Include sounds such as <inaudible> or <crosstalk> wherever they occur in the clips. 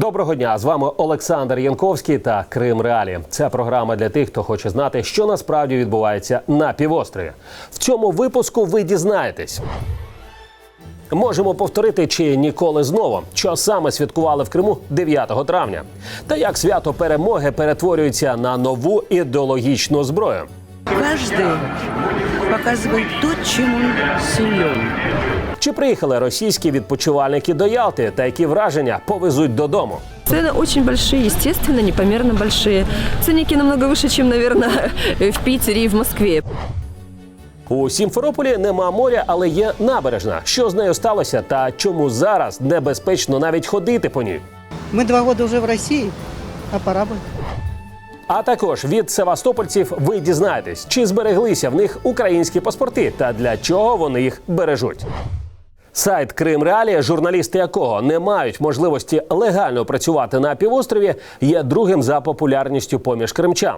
Доброго дня! З вами Олександр Янковський та Крим Реалі. Це програма для тих, хто хоче знати, що насправді відбувається на півострові. В цьому випуску ви дізнаєтесь. Можемо повторити чи ніколи знову, що саме святкували в Криму 9 травня, та як свято перемоги перетворюється на нову ідеологічну зброю. Каждый показывает то, чем он силен. Чи приїхали російські відпочивальники до Ялти та які враження повезуть додому? Цены очень большие, естественно, непомерно большие. Ценники намного выше, чем, наверное, <laughs> в Питере и в Москве. У Сімферополі нема моря, але є набережна. Що з нею сталося та чому зараз небезпечно навіть ходити по ній? Мы два года уже в России, а пора бы. А також від севастопольців ви дізнаєтесь, чи збереглися в них українські паспорти та для чого вони їх бережуть. Сайт Крим Реалії, журналісти якого не мають можливості легально працювати на півострові, є другим за популярністю поміж кримчан.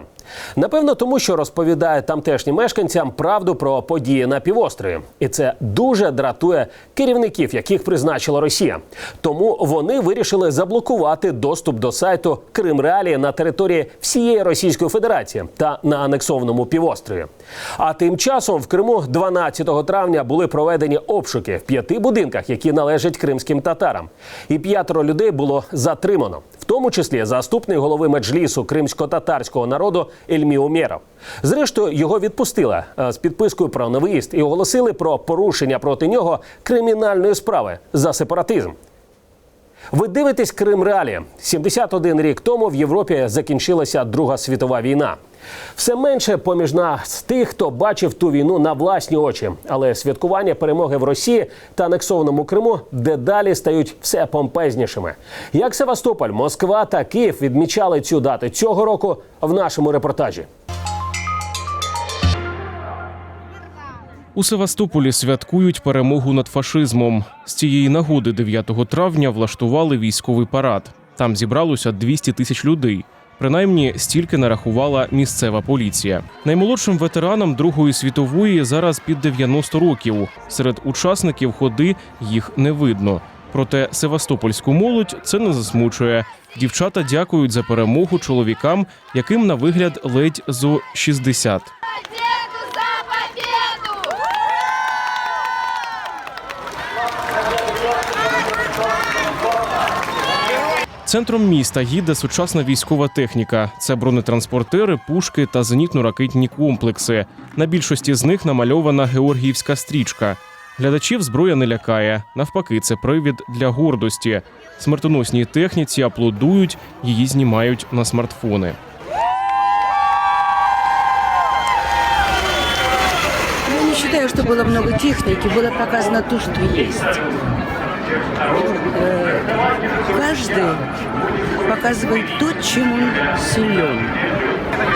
Напевно, тому що розповідає тамтешнім мешканцям правду про події на півострові, і це дуже дратує керівників, яких призначила Росія. Тому вони вирішили заблокувати доступ до сайту Крим Реалії на території всієї Російської Федерації та на анексованому півострові. А тим часом в Криму 12 травня були проведені обшуки в п'яти будинках, які належать кримським татарам. І п'ятеро людей було затримано, в тому числі заступник голови меджлісу кримсько-татарського народу Ельмі Умєров. Зрештою, його відпустили е, з підпискою про невиїзд і оголосили про порушення проти нього кримінальної справи за сепаратизм. Ви дивитесь Крим Реалі. 71 рік тому в Європі закінчилася Друга світова війна. Все менше поміж нас тих, хто бачив ту війну на власні очі. Але святкування перемоги в Росії та анексованому Криму дедалі стають все помпезнішими. Як Севастополь, Москва та Київ відмічали цю дату цього року в нашому репортажі. У Севастополі святкують перемогу над фашизмом. З цієї нагоди 9 травня влаштували військовий парад. Там зібралося 200 тисяч людей. Принаймні стільки нарахувала місцева поліція. Наймолодшим ветеранам Другої світової зараз під 90 років. Серед учасників ходи їх не видно. Проте севастопольську молодь це не засмучує. Дівчата дякують за перемогу чоловікам, яким на вигляд ледь зо 60. Центром міста їде сучасна військова техніка. Це бронетранспортери, пушки та зенітно-ракетні комплекси. На більшості з них намальована георгіївська стрічка. Глядачів зброя не лякає. Навпаки, це привід для гордості. Смертоносній техніці аплодують, її знімають на смартфони. Я не считаю, что было много техники, было показано то, что есть Э, Каждый показывает то, чем он силен.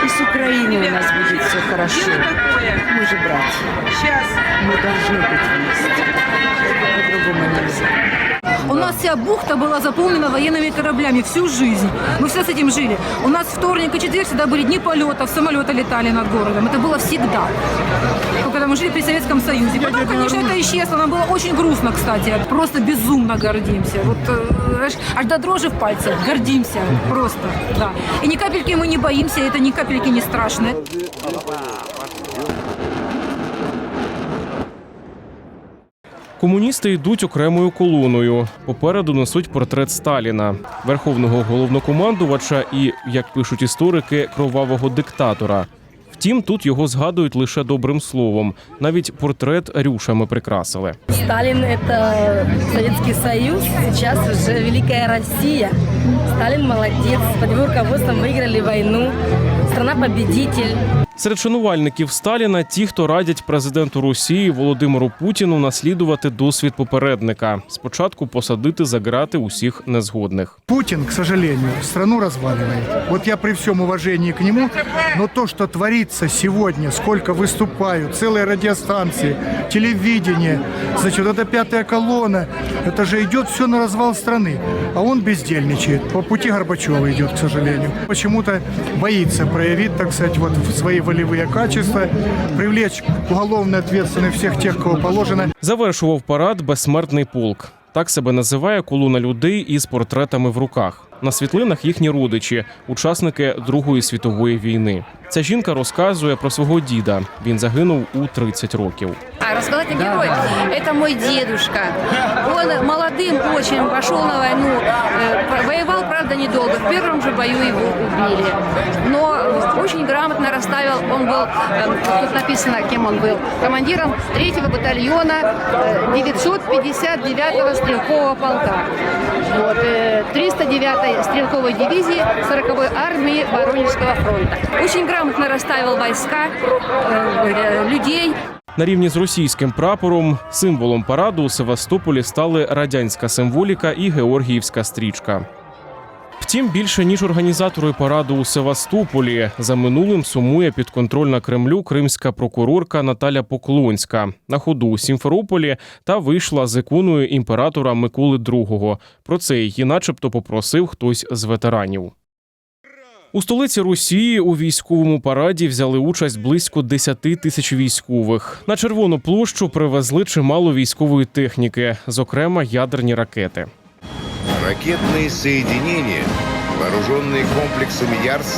И с Украиной у нас будет все хорошо. Мы же братья. Мы должны быть вместе. По-другому нельзя. У нас вся бухта была заполнена военными кораблями всю жизнь. Мы все с этим жили. У нас вторник и четверг всегда были дни полетов, самолеты летали над городом. Это было всегда. Когда мы жили при Советском Союзе. Потом, конечно, это исчезло. Нам было очень грустно, кстати. Просто безумно гордимся. Вот э, знаешь, аж до дрожи в пальцах. Гордимся. Просто, да. И ни капельки мы не боимся, это ни капельки не страшно. Комуністи йдуть окремою колоною. Попереду несуть портрет Сталіна, верховного головнокомандувача і, як пишуть історики, кровавого диктатора. Втім, тут його згадують лише добрим словом. Навіть портрет рюшами прикрасили. Сталин – это Советский Союз, сейчас уже Великая Россия. Сталин молодец, под его руководством выиграли войну. Страна-победитель. Серед шанувальників Сталіна ті, хто радять президенту Росії Володимиру Путіну наслідувати досвід попередника. Спочатку посадити за ґрати усіх незгодних. Путин, к сожалению, страну разваливает. Вот я при всем уважении к нему, но то, что творится сегодня, сколько выступают, целые радиостанции, телевидение, значит, это пятая колонна, это же идет все на развал страны. А он бездельничает. По пути Горбачева идет, к сожалению. Почему-то боится проявить, так сказать, вот свои волевые качества, привлечь к уголовной ответственности всех тех, кого положено. Завершував парад безсмертний полк. Так себе називає колона людей із портретами в руках. На світлинах їхні родичі, учасники Другої світової війни. Ця жінка розказує про свого діда. Він загинув у 30 років. А рассказать о герое. Это мой дедушка. Он молодым очень пошел на войну. Э, Воевал, правда, недолго. В первом же бою его убили. Но очень грамотно расставил. Он был, э, тут написано, кем он был. Командиром 3-го батальона э, 959-го стрелкового полка. Вот, э, 309-й стрелковой дивизии 40-й армии Воронежского фронта. Очень грамотно расставил войска, э, э, людей. На рівні з російським прапором символом параду у Севастополі стали радянська символіка і георгіївська стрічка. Втім, більше ніж організатори параду у Севастополі за минулим сумує підконтрольна Кремлю кримська прокурорка Наталя Поклонська на ходу у Сімферополі та вийшла з іконою імператора Миколи II. Про це її, начебто, попросив хтось з ветеранів. У столиці Росії у військовому параді взяли участь близько 10 тисяч військових. На червону площу привезли чимало військової техніки, зокрема ядерні ракети. Ракетные соединения, вооруженные комплексами ЯРС,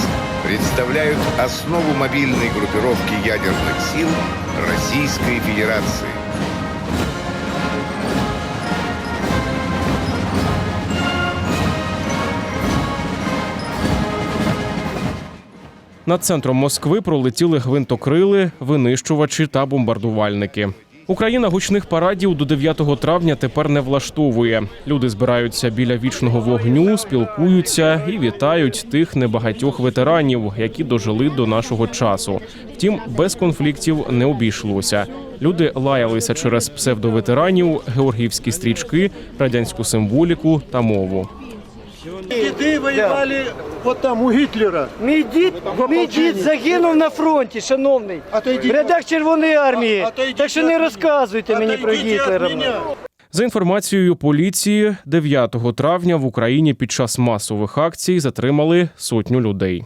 представляют основу мобильной группировки ядерных сил Российской Федерации. Над центром Москви пролетіли гвинтокрили, винищувачі та бомбардувальники. Україна гучних парадів до 9 травня тепер не влаштовує. Люди збираються біля вічного вогню, спілкуються і вітають тих небагатьох ветеранів, які дожили до нашого часу. Втім, без конфліктів не обійшлося. Люди лаялися через псевдоветеранів, георгіївські стрічки, радянську символіку та мову. Діди воювали от там у Гітлера. Мій дід, мій дід загинув на фронті, шановний. Отойдіть. В рядах Червоної армії. Отойдіть Так що не розказуйте мені про Гітлера. За інформацією поліції, 9 травня в Україні під час масових акцій затримали сотню людей.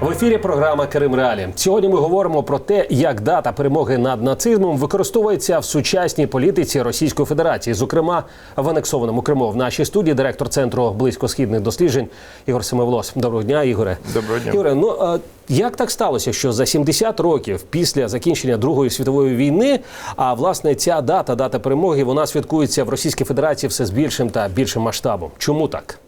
В ефірі програма Крим Реалі. Сьогодні ми говоримо про те, як дата перемоги над нацизмом використовується в сучасній політиці Російської Федерації, зокрема в анексованому Криму. В нашій студії директор центру близькосхідних досліджень Ігор Семивлос. Доброго дня, Ігоре. Доброго дня. Ігоре, ну а як так сталося, що за 70 років після закінчення Другої світової війни, а власне ця дата, дата перемоги, вона святкується в Російській Федерації все з більшим та більшим масштабом. Чому так?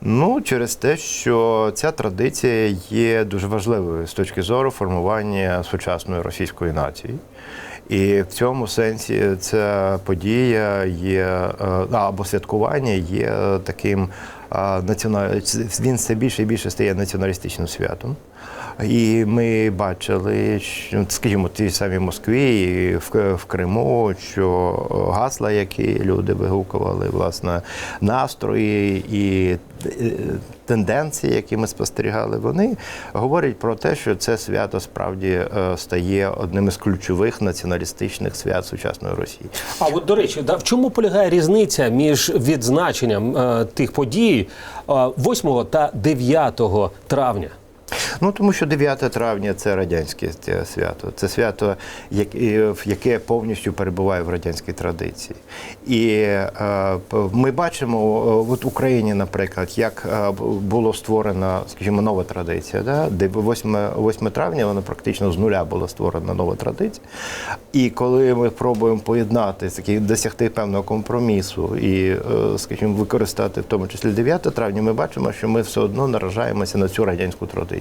Ну, через те, що ця традиція є дуже важливою з точки зору формування сучасної російської нації. І в цьому сенсі ця подія є е, або святкування є таким національ... він все більше і більше стає націоналістичним святом. І ми бачили, що, скажімо, в тій самій Москві і в, в Криму, що гасла, які люди вигукували, власне, настрої і е, тенденції, які ми спостерігали, вони говорять про те, що це свято справді е, стає одним із ключових націоналістичних свят сучасної Росії. А от до речі, да, в чому полягає різниця між відзначенням е, тих подій е, 8 та 9 травня? Ну тому що 9 травня це радянське свято. Це свято, яке повністю перебуває в радянській традиції. І е, ми бачимо в Україні, наприклад, як е, було створена, скажімо, нова традиція. Да? Де 8, 8 травня вона практично з нуля була створена нова традиція. І коли ми пробуємо поєднати такі, досягти певного компромісу і, е, скажімо, використати в тому числі 9 травня, ми бачимо, що ми все одно наражаємося на цю радянську традицію.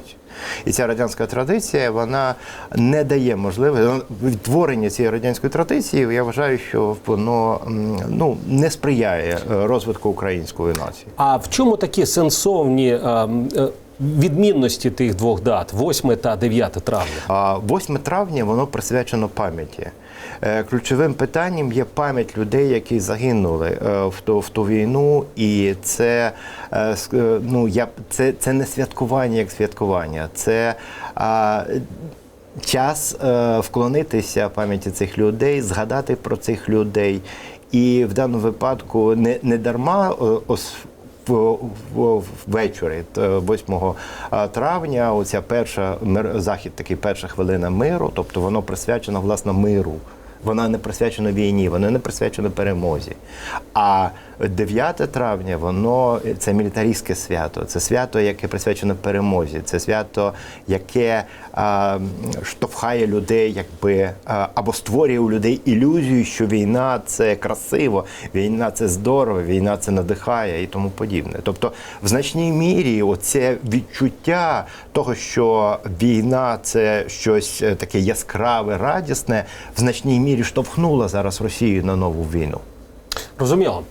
І ця радянська традиція вона не дає можливості відтворення цієї радянської традиції. Я вважаю, що воно ну не сприяє е, розвитку української нації. А в чому такі сенсовні е, е, відмінності тих двох дат 8 та 9 травня? А 8 травня воно присвячено пам'яті. Е, Ключовим питанням є пам'ять людей, які загинули е, в ту, в ту війну, і це, е, ну, я, це, це не святкування як святкування, це а, час вклонитися пам'яті цих людей, згадати про цих людей. І в даному випадку не, не дарма ос, в- в- ввечері т- 8 травня, оця перша захід, такий перша хвилина миру, тобто воно присвячено власне миру. Вона не присвячена війні, вона не присвячена перемозі. А 9 травня воно це мілітаристське свято, це свято, яке присвячено перемозі, це свято, яке а, штовхає людей, якби а, або створює у людей ілюзію, що війна це красиво, війна це здорово, війна це надихає і тому подібне. Тобто, в значній мірі, оце відчуття того, що війна це щось е, таке яскраве, радісне, в значній мірі штовхнула зараз Росію на нову війну. Розуміло.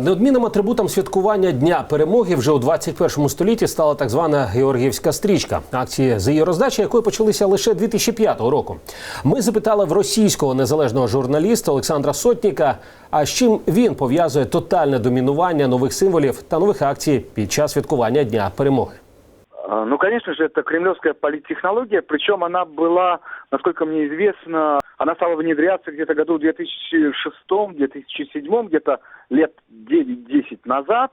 Неодмінним атрибутом святкування Дня перемоги вже у 21 столітті стала так звана Георгіївська стрічка, акції з її роздачі, якої почалися лише 2005 року. Ми запитали в російського незалежного журналіста Олександра Сотніка, а з чим він пов'язує тотальне домінування нових символів та нових акцій під час святкування Дня перемоги. Ну, конечно же, это кремлевская политтехнология, причем она была, насколько мне известно, она стала внедряться где-то году в 2006-2007, где-то лет 9-10 назад.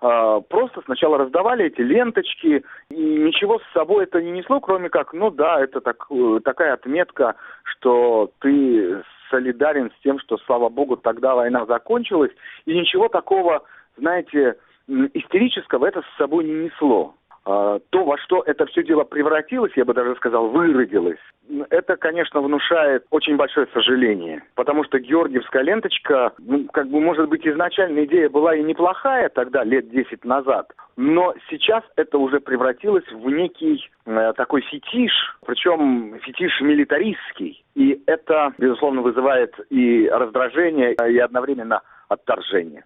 А, Просто сначала раздавали эти ленточки, и ничего с собой это не несло, кроме как, ну да, это так, э, такая отметка, что ты солидарен с тем, что, слава богу, тогда война закончилась, и ничего такого, знаете, истерического это с собой не несло. А, то, во что это все дело превратилось, я бы даже сказал, выродилось, это, конечно, внушает очень большое сожаление. Потому что Георгиевская ленточка, ну, как бы, может быть, изначально идея была и неплохая тогда, лет 10 назад, но сейчас это уже превратилось в некий э, такой фетиш, причем фетиш милитаристский. И это, безусловно, вызывает и раздражение, и одновременно отторжение.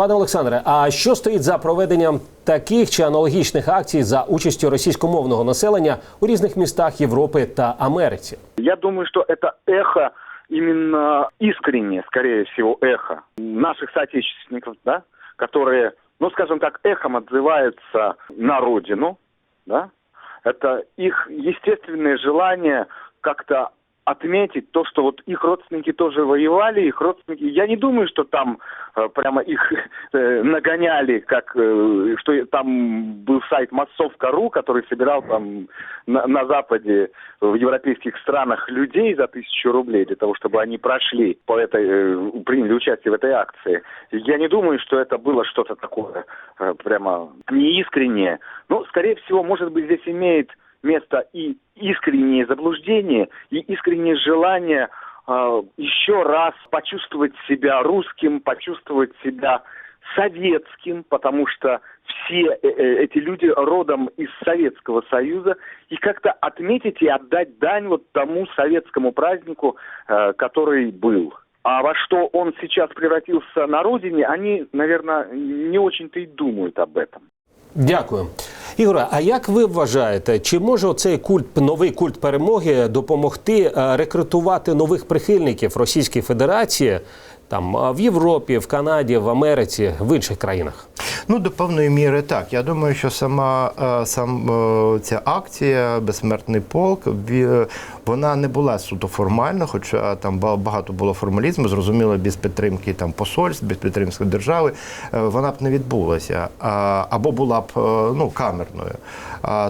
Пане Олександре, а що стоїть за проведенням таких чи аналогічних акцій за участю російськомовного населення у різних містах Європи та Америці? Я думаю, что это эхо именно искреннее, скорее всего, эхо наших соотечественников, да, которые, ну, скажем так, эхом отзываются на родину, да. Это их естественное желание как-то отметить то, что вот их родственники тоже воевали, их родственники. Я не думаю, что там э, прямо их <laughs> э, нагоняли, как э, что там был сайт массовка.ру, который собирал там на, на Западе, в европейских странах людей за тысячу рублей для того, чтобы они прошли по этой, э, приняли участие в этой акции. Я не думаю, что это было что-то такое э, прямо неискреннее. Ну, скорее всего, может быть, здесь имеет место и искреннее заблуждение, и искреннее желание э, еще раз почувствовать себя русским, почувствовать себя советским, потому что все э, э, эти люди родом из Советского Союза, и как-то отметить и отдать дань вот тому советскому празднику, э, который был. А во что он сейчас превратился на родине, они, наверное, не очень-то и думают об этом. Дякую. Ігоре, а як ви вважаєте, чи може цей культ, новий культ перемоги допомогти е, рекрутувати нових прихильників Російської Федерації там е, в Європі, в Канаді, в Америці, в інших країнах? Ну, до певної міри так. Я думаю, що сама е, сам е, ця акція Безсмертний полк ві- вона не була суто формальна, хоча там ба- багато було формалізму, зрозуміло, без підтримки там посольств, без підтримки держави, е, вона б не відбулася. Або була б е, ну, камерною.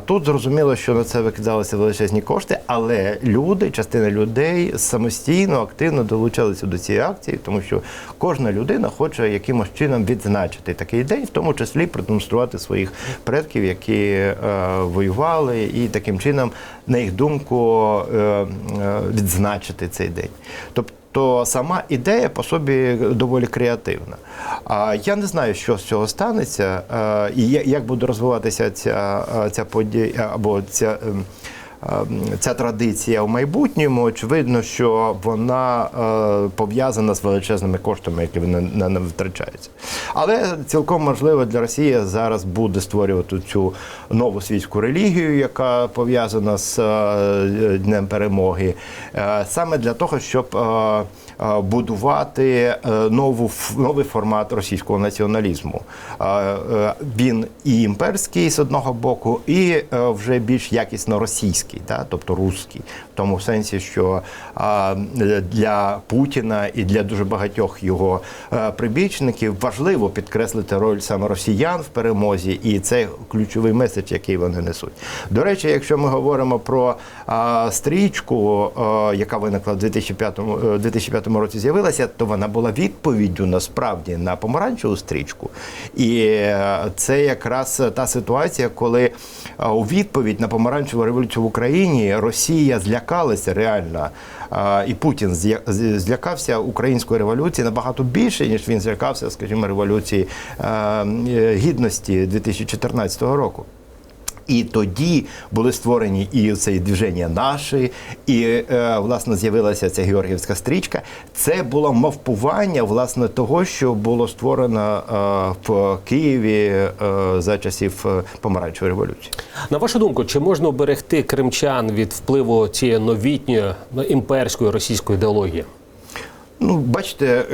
Тут зрозуміло, що на це викидалися величезні кошти, але люди, частина людей самостійно, активно долучалися до цієї акції, тому що кожна людина хоче якимось чином відзначити такий день, в тому числі продемонструвати своїх предків, які е, воювали, і таким чином, на їх думку, е, е, відзначити цей день. Тобто. То сама ідея по собі доволі креативна. А я не знаю, що з цього станеться, е, і як буде розвиватися ця, е, ця подія або ця. Ем, Ця традиція в майбутньому, очевидно, що вона е, пов'язана з величезними коштами, які на, на втрачаються. Але цілком можливо для Росії зараз буде створювати цю нову світську релігію, яка пов'язана з е, Днем перемоги, е, саме для того, щоб будувати нову новий формат російського націоналізму. Він і імперський з одного боку, і вже більш якісно російський. Радянський, да, тобто русський, в тому сенсі, що а, для Путіна і для дуже багатьох його е, прибічників важливо підкреслити роль саме росіян в перемозі, і це ключовий меседж, який вони несуть. До речі, якщо ми говоримо про а, стрічку, а, яка виникла в 2005, е, 2005 році, з'явилася, то вона була відповіддю насправді на помаранчеву стрічку. І е, це якраз та ситуація, коли е, у відповідь на помаранчеву революцію в Україні Росія злякалася реально. І Путін злякався української революції набагато більше, ніж він злякався, скажімо, революції е, гідності 2014 року. І тоді були створені і це движення наші, і е, власне з'явилася ця георгіївська стрічка. Це було мавпування власне того, що було створено е, в Києві е, за часів помаранчевої революції. На вашу думку, чи можна оберегти кримчан від впливу цієї новітньої ну, імперської російської ідеології? Ну, бачите,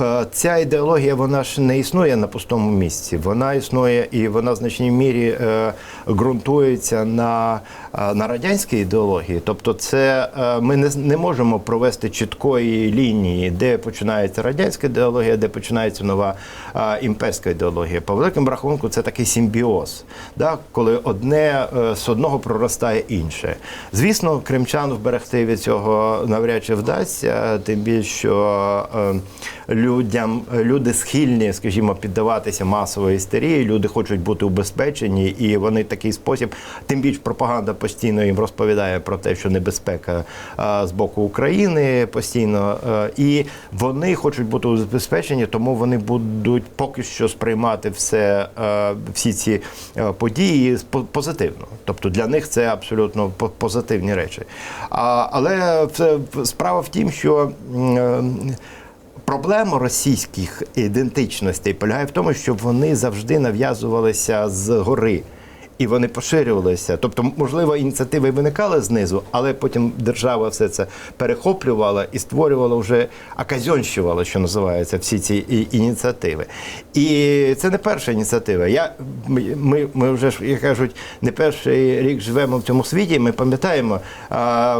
е, ця ідеологія вона ж не існує на пустому місці. Вона існує і вона в значній мірі е, ґрунтується на, на радянській ідеології. Тобто, це е, ми не, не можемо провести чіткої лінії, де починається радянська ідеологія, де починається нова імперська ідеологія. По великому рахунку, це такий симбіоз, да? коли одне е, з одного проростає інше. Звісно, кримчан вберегти від цього навряд чи вдасться, тим більше, що е, людям люди схильні, скажімо, піддаватися масової істерії. Люди хочуть бути убезпечені, і вони такий спосіб, тим більше пропаганда постійно їм розповідає про те, що небезпека е, з боку України постійно, е, і вони хочуть бути убезпечені, тому вони будуть поки що сприймати все, е, всі ці події по- позитивно. Тобто для них це абсолютно по- позитивні речі. Але це справа в тім, що. Проблема російських ідентичностей полягає в тому, що вони завжди нав'язувалися з гори. І вони поширювалися. Тобто, можливо, ініціативи виникали знизу, але потім держава все це перехоплювала і створювала вже аказьонщувала, що називається, всі ці ініціативи. І це не перша ініціатива. Я, ми, ми вже як кажуть, не перший рік живемо в цьому світі. Ми пам'ятаємо,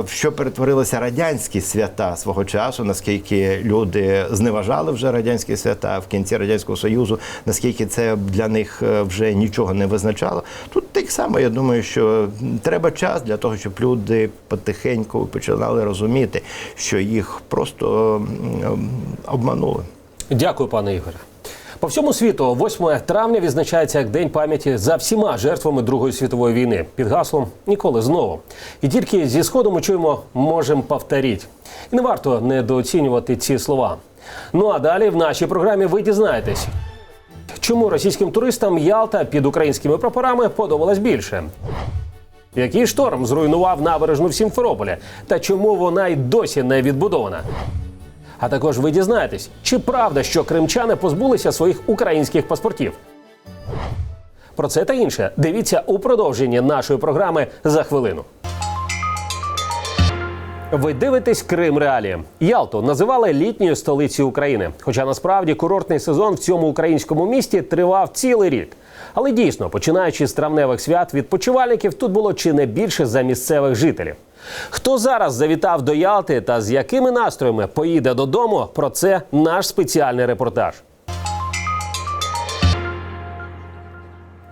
що перетворилися радянські свята свого часу, наскільки люди зневажали вже радянські свята в кінці радянського союзу, наскільки це для них е, вже нічого не визначало. Тут так само я думаю, що треба час для того, щоб люди потихеньку починали розуміти, що їх просто обманули. Дякую, пане Ігоре. По всьому світу 8 травня відзначається як День пам'яті за всіма жертвами Другої світової війни під гаслом Ніколи знову. І тільки зі сходу ми чуємо можем повторіть. І не варто недооцінювати ці слова. Ну а далі в нашій програмі ви дізнаєтесь, чому російським туристам Ялта під українськими прапорами подобалось більше. Який шторм зруйнував набережну в Сімферополі та чому вона й досі не відбудована? А також ви дізнаєтесь, чи правда, що кримчани позбулися своїх українських паспортів. Про це та інше дивіться у продовженні нашої програми за хвилину. Ви дивитесь Крим Реалії. Ялту називали літньою столицею України. Хоча насправді курортний сезон в цьому українському місті тривав цілий рік. Але дійсно, починаючи з травневих свят, відпочивальників тут було чи не більше за місцевих жителів. Хто зараз завітав до Ялти та з якими настроями поїде додому? Про це наш спеціальний репортаж.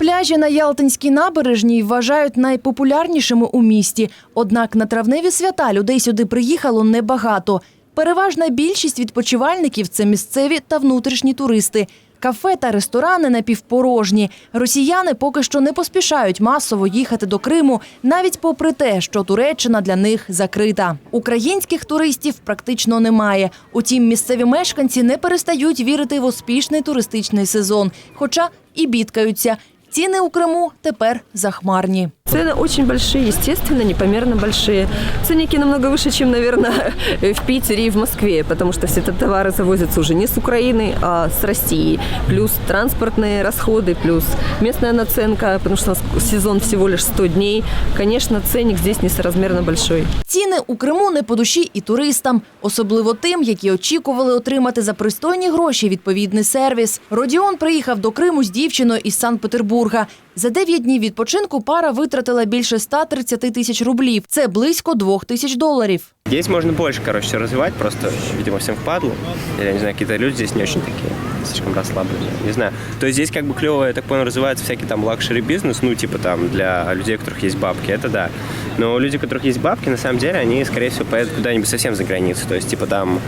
Пляжі на Ялтинській набережній вважають найпопулярнішими у місті. Однак на травневі свята людей сюди приїхало небагато. Переважна більшість відпочивальників це місцеві та внутрішні туристи. Кафе та ресторани напівпорожні. Росіяни поки що не поспішають масово їхати до Криму, навіть попри те, що Туреччина для них закрита. Українських туристів практично немає. Утім, місцеві мешканці не перестають вірити в успішний туристичний сезон, хоча і бідкаються. Ціни у Криму тепер захмарні. Цены очень большие, естественно, непомерно большие. Ценники намного выше, чем, наверное, <laughs> в Питере и в Москве, потому что все эти товары завозятся уже не с Украины, а с России. Плюс транспортные расходы, плюс местная наценка, потому что у нас сезон всего лишь 100 дней. Конечно, ценник здесь несоразмерно большой. Ціни у Криму не по душі і туристам, особливо тим, які очікували отримати за пристойні гроші відповідний сервіс. Родіон приїхав до Криму з дівчиною із Санкт-Петербурга. За 9 днів відпочинку пара витратила більше 130 тисяч рублів. Це близько 2 тисяч доларів. Здесь можно больше, короче, всё развивать, просто, видимо, всем впадло. Или, я не знаю, какие-то люди здесь не очень такие, слишком расслабленные, не знаю. То есть здесь как бы клево, я так понял, развивается всякий там лакшери бизнес, ну, типа там для людей, у которых есть бабки, это да. Но люди, у которых есть бабки, на самом деле, они, скорее всего, поедут куда-нибудь совсем за границу. То есть, типа там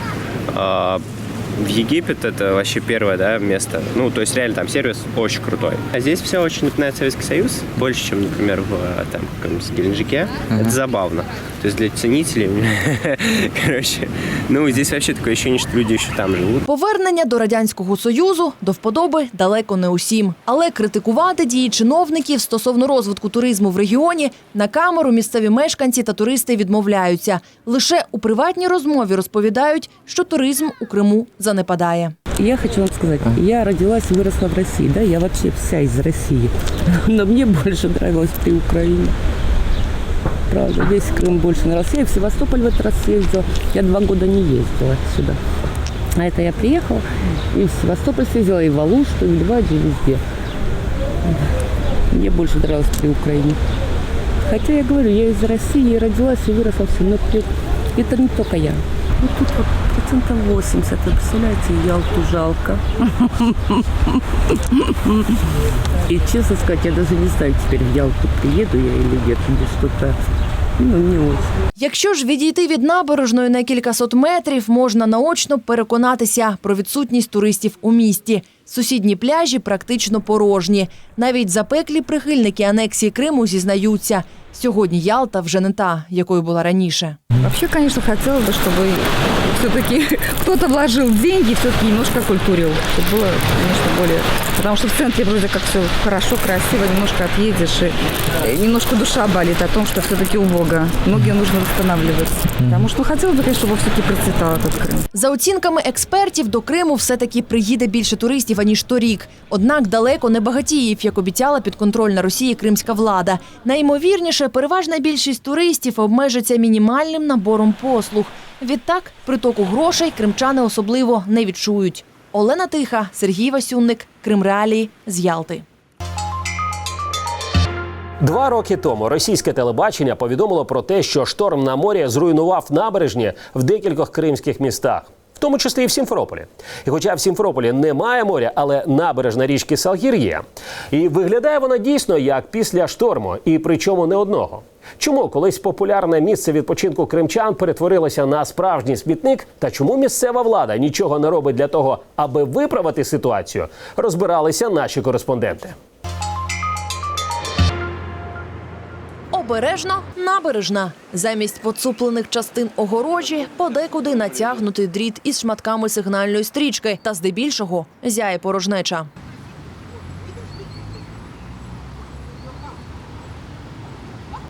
э, в Египет это вообще первое, да, место. Ну, то есть реально там сервис очень крутой. А здесь все очень напоминает Советский Союз, больше, чем, например, в э, там, каком-нибудь Геленджике. Это забавно. То есть для ценителей, <laughs> короче, ну, здесь вообще такое ощущение, что люди еще там живут. Повернення до радянського союзу до вподоби далеко не усім. Але критикувати дії чиновників стосовно розвитку туризму в регіоні на камеру місцеві мешканці та туристи відмовляються. Лише у приватній розмові розповідають, що туризм у Криму Занепадає. Я хочу вам сказать, я родилась выросла в России, да, я вообще вся из России. <laughs> Но мне больше нравилось при Украине. Правда, весь Крым больше нравился. Я в Севастополь в этот раз съездила. Я два года не ездила сюда. А это я приехала и в Севастополь съездила, и в Алушку, и в Ливаде, и везде. Мне больше нравилось при Украине. Хотя я говорю, я из России, я родилась и выросла все, но это не только я. Ну тут вот процентов 80, вы представляете, Ялту жалко. И честно сказать, я даже не знаю, теперь в Ялту приеду я или нет, или что-то, ну, не очень. Якщо ж відійти від набережної на кількасот метрів, можна наочно переконатися про відсутність туристів у місті. Сусідні пляжі практично порожні. Навіть запеклі прихильники анексії Криму зізнаються. Сьогодні Ялта вже не та, якою була раніше. Вообще, конечно, хотелось бы, чтобы все-таки кто-то вложил деньги, все-таки немножко культурил. Чтобы было, конечно, более... Потому что в центре вроде как все хорошо, красиво, немножко отъедешь, и э, немножко душа болит о том, что все-таки убого. Многие нужно восстанавливаться. Потому что ну, хотелось бы, конечно, чтобы все-таки процветал этот Крым. За оцінками експертів, до Криму все-таки приїде більше туристів, аніж торік. Однак далеко не багатіїв, як обіцяла підконтрольна Росії кримська влада. Найімовірніше, переважна більшість туристів обмежиться мінімальним набором послуг. Відтак, притоку грошей кримчани особливо не відчують. Олена Тиха, Сергій Васюнник, Крим Реалії з Ялти. Два роки тому російське телебачення повідомило про те, що шторм на морі зруйнував набережні в декількох кримських містах. Тому числі і в Сімферополі. І хоча в Сімферополі немає моря, але набережна річки Салгір є. І виглядає вона дійсно як після шторму, і причому не одного. Чому колись популярне місце відпочинку кримчан перетворилося на справжній смітник? Та чому місцева влада нічого не робить для того, аби виправити ситуацію? Розбиралися наші кореспонденти. Обережно набережна. Замість поцуплених частин огорожі подекуди натягнутий дріт із шматками сигнальної стрічки та здебільшого зяє порожнеча.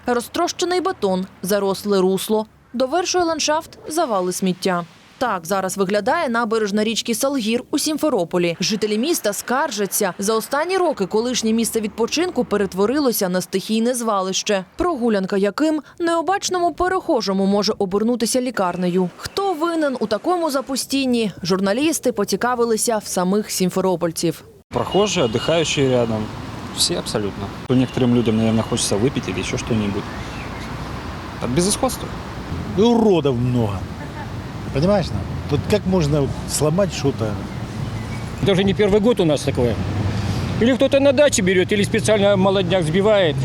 Розтрощений бетон, заросле русло, довершує ландшафт завали сміття Так зараз виглядає набережна річки Салгір у Сімферополі. Жителі міста скаржаться. За останні роки колишнє місце відпочинку перетворилося на стихійне звалище, прогулянка яким необачному перехожому може обернутися лікарнею. Хто винен у такому запустінні? Журналісти поцікавилися в самих сімферопольців. Прохожие, отдыхающие рядом. Все абсолютно. Некоторым людям, наверное, хочется выпить или еще что-нибудь. От безысходства. И уродов много. Понимаешь? ну? Вот как можно сломать что-то? Это уже не первый год у нас такое. Или кто-то на даче берет, или специально молодняк сбивает.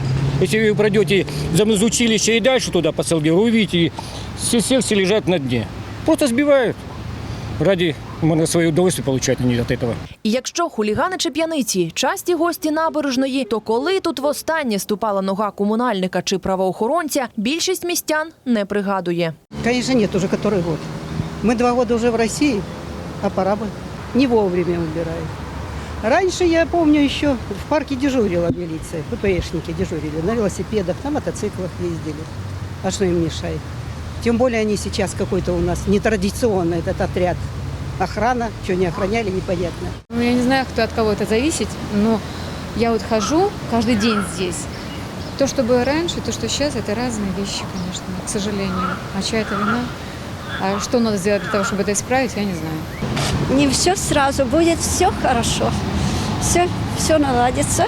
Если вы пройдете за училище и дальше туда по Салгиру, увидите, все секции лежат на дне. Просто сбивают. Ради можно свое удовольствие получать они от этого. І якщо хулігани чи п'яниці часті гості набережної, то коли тут востаннє ступала нога комунальника чи правоохоронця, більшість містян не пригадує. Конечно, нет уже который год. Мы два года уже в России, а пора бы. Не вовремя убирают. Раньше, я помню, еще в парке дежурила милиция, ППшники дежурили, на велосипедах, на мотоциклах ездили. А что им мешает? Тем более они сейчас какой-то у нас нетрадиционный этот отряд. Охрана, что не охраняли, непонятно. Ну, я не знаю, кто от кого это зависит, но я вот хожу каждый день здесь. То, что было раньше, то, что сейчас, это разные вещи, конечно, к сожалению. А чья это вина? А что надо сделать для того, чтобы это исправить, я не знаю. Не все сразу, будет все хорошо. Все, все наладится.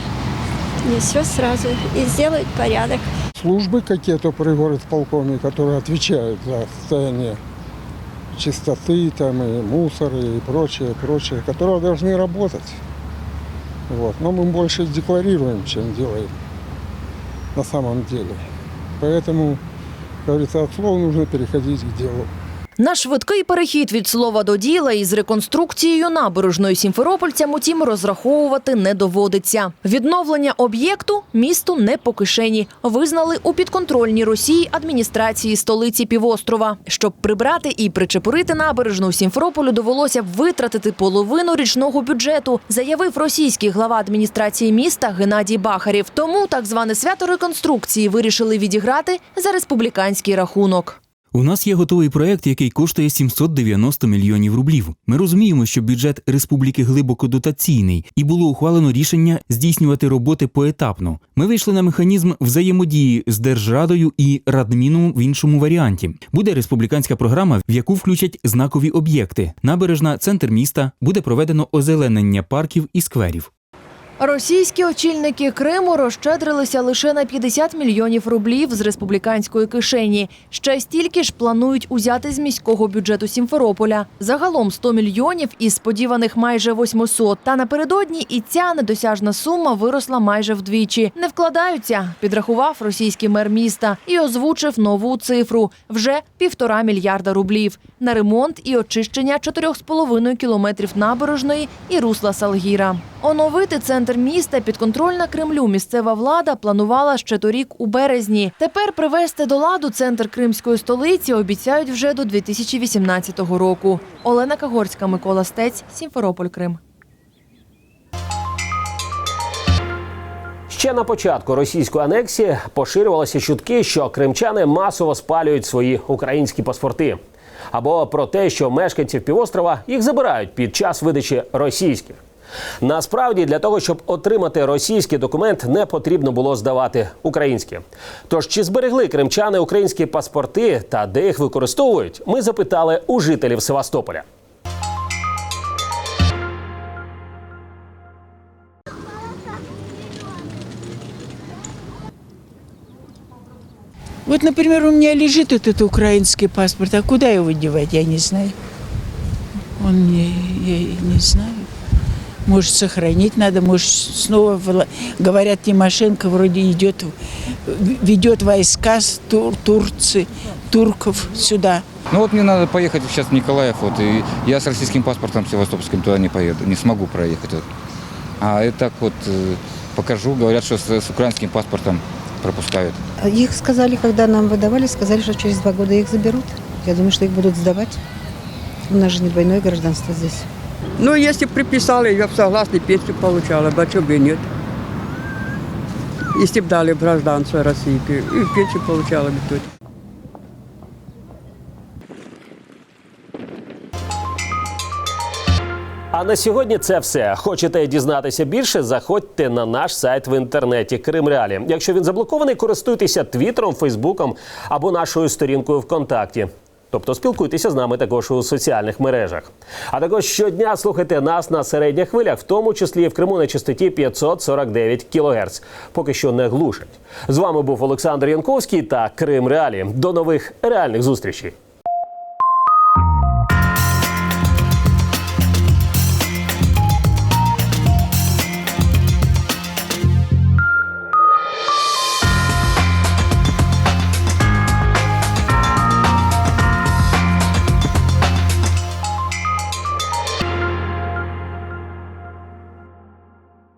мне все сразу и сделают порядок. Службы какие-то при город полковник, которые отвечают за состояние чистоты там и мусора и прочее, прочее, которые должны работать. Вот. Но мы больше декларируем, чем делаем на самом деле. Поэтому, как говорится, от слов нужно переходить к делу. На швидкий перехід від слова до діла із реконструкцією набережної сімферопольцям, утім, розраховувати не доводиться. Відновлення об'єкту місту не по кишені. Визнали у підконтрольній Росії адміністрації столиці півострова. Щоб прибрати і причепурити набережну Сімферополю, довелося витратити половину річного бюджету, заявив російський глава адміністрації міста Геннадій Бахарєв. Тому так зване свято реконструкції вирішили відіграти за республіканський рахунок. У нас є готовий проект, який коштує 790 мільйонів рублів. Ми розуміємо, що бюджет республіки глибоко дотаційний, і було ухвалено рішення здійснювати роботи поетапно. Ми вийшли на механізм взаємодії з держрадою і радміном в іншому варіанті. Буде республіканська програма, в яку включать знакові об'єкти. Набережна, центр міста, буде проведено озеленення парків і скверів. Російські очільники Криму розщедрилися лише на 50 мільйонів рублів з республіканської кишені. Ще стільки ж планують узяти з міського бюджету Сімферополя. Загалом 100 мільйонів із сподіваних майже 800. Та напередодні і ця недосяжна сума виросла майже вдвічі. Не вкладаються, підрахував російський мер міста і озвучив нову цифру вже півтора мільярда рублів на ремонт і очищення 4,5 кілометрів набережної і русла Салгіра. Оновити центр міста підконтрольна Кремлю місцева влада планувала ще торік у березні. Тепер привести до ладу центр кримської столиці обіцяють вже до 2018 року. Олена Кагорська, Микола Стець, Сімферополь, Крим. Ще на початку російської анексії поширювалися чутки, що кримчани масово спалюють свої українські паспорти, або про те, що мешканців півострова їх забирають під час видачі російських. Насправді для того, щоб отримати російський документ, не потрібно було здавати українські. Тож чи зберегли кримчани українські паспорти та де їх використовують? Ми запитали у жителів Севастополя. Вот, например, у меня лежит этот украинский паспорт, а куда его девать, я не знаю. Он мне, я не знаю. Может, сохранить надо, может, снова, говорят, Тимошенко вроде идет, ведет войска с Тур- Турции, турков сюда. Ну вот мне надо поехать сейчас в Николаев, вот, и я с российским паспортом севастопольским туда не поеду, не смогу проехать. Вот. А это так вот э, покажу, говорят, что с, с украинским паспортом пропускают. Их сказали, когда нам выдавали, сказали, что через два года их заберут. Я думаю, что их будут сдавать. У нас же не двойное гражданство здесь. Ну, если бы приписали, я бы согласна, пенсию получала бы, а что бы и нет. Если бы дали бы гражданство России, и пенсию получала бы тут. А на сьогодні це все. Хочете дізнатися більше? Заходьте на наш сайт в інтернеті Кримреалі. Якщо він заблокований, користуйтеся Твіттером, Фейсбуком або нашою сторінкою ВКонтакті. Тобто спілкуйтеся з нами також у соціальних мережах. А також щодня слухайте нас на середніх хвилях, в тому числі в Криму на частоті 549 кГц. Поки що не глушать. З вами був Олександр Янковський та Крим Реалі. До нових реальних зустрічей.